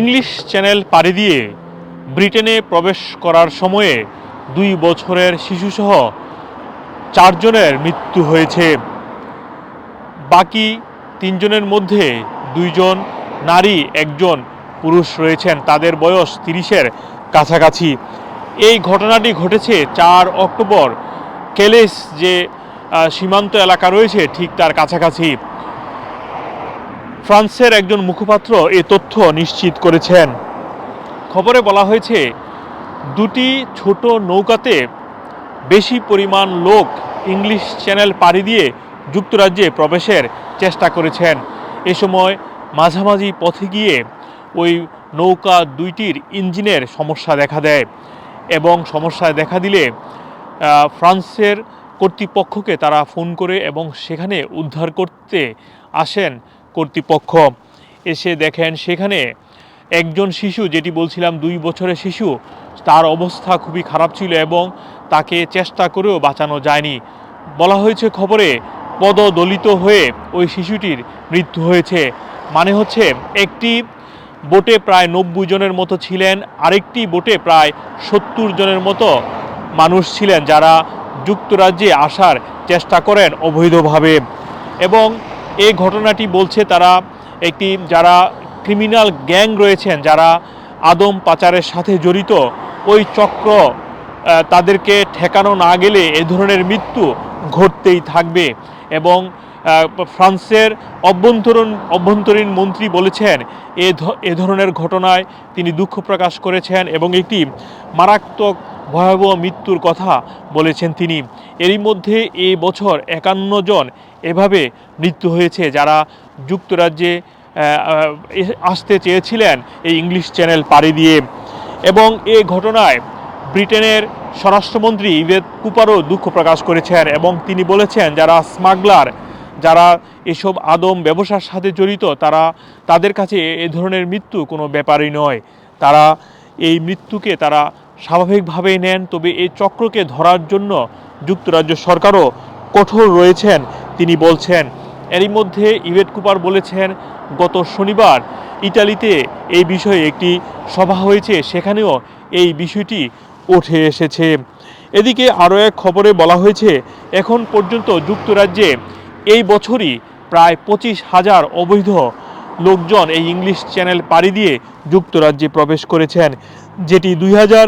English channel পাড়ি দিয়ে ব্রিটেনে প্রবেশ করার সময়ে দুই বছরের শিশুসহ চারজনের মৃত্যু হয়েছে। বাকি তিনজনের মধ্যে দুইজন নারী, একজন পুরুষ রয়েছেন। তাদের বয়স তিরিশের কাছাকাছি। এই ঘটনাটি ঘটেছে চার অক্টোবর। কেলেস যে সীমান্ত এলাকা রয়েছে, ঠিক তার কাছাকাছি। ফ্রান্সের একজন মুখপাত্র এ তথ্য নিশ্চিত করেছেন। খবরে বলা হয়েছে, দুটি ছোট নৌকাতে বেশি পরিমাণ লোক ইংলিশ চ্যানেল পাড়ি দিয়ে যুক্তরাজ্যে প্রবেশের চেষ্টা করেছেন। এ সময় মাঝামাঝি পথে গিয়ে ওই নৌকা দুইটির ইঞ্জিনের সমস্যা দেখা দেয় এবং সমস্যা দেখা দিলে ফ্রান্সের কর্তৃপক্ষকে তারা ফোন করে এবং সেখানে উদ্ধার করতে আসেন কর্তৃপক্ষ এসে দেখেন, সেখানে একজন শিশু, যেটি বলছিলাম দুই বছরের শিশু, তার অবস্থা খুবই খারাপ ছিল এবং তাকে চেষ্টা করেও বাঁচানো যায়নি। বলা হয়েছে খবরে পদদলিত হয়ে ওই শিশুটির মৃত্যু হয়েছে। মানে হচ্ছে, একটি বোটে প্রায় নব্বই জনের মতো ছিলেন, আরেকটি বোটে প্রায় সত্তর জনের মতো মানুষ ছিলেন, যারা যুক্তরাজ্যে আসার চেষ্টা করেন অবৈধভাবে। এবং এই ঘটনাটি বলছে তারা একটি, যারা ক্রিমিনাল গ্যাং রয়েছেন, যারা আদম পাচারের সাথে জড়িত, ওই চক্র তাদেরকে ঠেকানো না গেলে এ ধরনের মৃত্যু ঘটতেই থাকবে। এবং ফ্রান্সের অভ্যন্তরীণ অভ্যন্তরীণ মন্ত্রী বলেছেন এ ধরনের ঘটনায় তিনি দুঃখ প্রকাশ করেছেন এবং একটি মারাত্মক ভয়াবহ মৃত্যুর কথা বলেছেন তিনি। এরই মধ্যে এই বছর একান্ন জন এভাবে মৃত্যু হয়েছে যারা যুক্তরাজ্যে এ- আসতে চেয়েছিলেন এই ইংলিশ চ্যানেল পাড়ি দিয়ে। এবং এ ঘটনায় ব্রিটেনের স্বরাষ্ট্রমন্ত্রী ইভেদ কুপারও দুঃখ প্রকাশ করেছেন এবং তিনি বলেছেন, যারা স্মাগলার, যারা এসব আদম ব্যবসার সাথে জড়িত, তারা তাদের কাছে এ ধরনের মৃত্যু কোনো ব্যাপারই নয়। তারা এই মৃত্যুকে তারা স্বাভাবিকভাবেই নেন, তবে এই চক্রকে ধরার জন্য যুক্তরাজ্য সরকারও কঠোর রয়েছেন, তিনি বলছেন। এরই মধ্যে ইভেট কুপার বলেছেন, গত শনিবার ইটালিতে এই বিষয়ে একটি সভা হয়েছে, সেখানেও এই বিষয়টি উঠে এসেছে। এদিকে আরও এক খবরে বলা হয়েছে, এখন পর্যন্ত যুক্তরাজ্যে এই বছরই প্রায় পঁচিশ হাজার অবৈধ লোকজন এই ইংলিশ চ্যানেল পাড়ি দিয়ে যুক্তরাজ্যে প্রবেশ করেছেন। যেটি দুই হাজার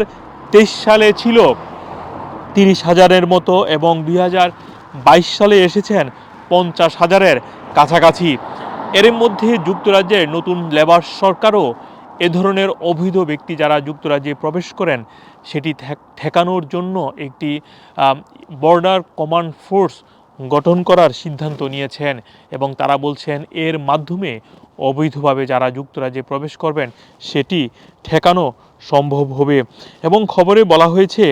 তেইশ সালে ছিল, তিরিশ হাজারের মতো এবং দুই হাজার বাইশ সালে এসেছেন পঞ্চাশ হাজারের কাছাকাছি। এর মধ্যে যুক্তরাজ্যের নতুন লেবার সরকারও এ ধরনের অবৈধ ব্যক্তি যারা যুক্তরাজ্যে প্রবেশ করেন, সেটি ঠেকানোর জন্য একটি বর্ডার কমান্ড ফোর্স গঠন করার সিদ্ধান্ত নিয়েছেন এবং তারা বলছেন এর মাধ্যমে অবৈধভাবে যারা যুক্তরাজ্যে প্রবেশ করবেন, সেটি ঠেকানো সম্ভব হবে। এবং খবরে বলা হয়েছে,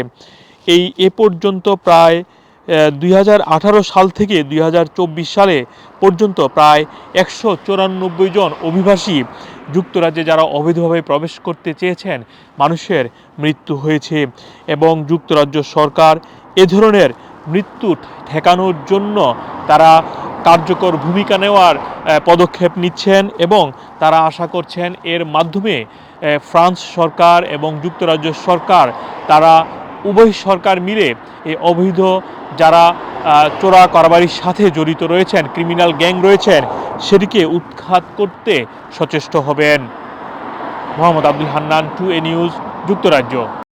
এই এ পর্যন্ত প্রায় দুই হাজার আঠারো সাল থেকে দুই হাজার চব্বিশ সালে পর্যন্ত প্রায় একশো চুরানব্বই জন অভিবাসী যুক্তরাজ্যে যারা অবৈধভাবে প্রবেশ করতে চেয়েছেন, মানুষের মৃত্যু হয়েছে। এবং যুক্তরাজ্য সরকার এ ধরনের মৃত্যু ঠেকানোর জন্য তারা কার্যকর ভূমিকা নেওয়ার পদক্ষেপ নিচ্ছেন এবং তারা আশা করছেন এর মাধ্যমে ফ্রান্স সরকার এবং যুক্তরাজ্য সরকার, তারা উভয় সরকার মিলে এই অবৈধ যারা চোরা কারবারির সাথে জড়িত রয়েছেন, ক্রিমিনাল গ্যাং রয়েছেন, সেটিকে উৎখাত করতে সচেষ্ট হবেন। Mohammad Abdul Hannan, two A news, যুক্তরাজ্য।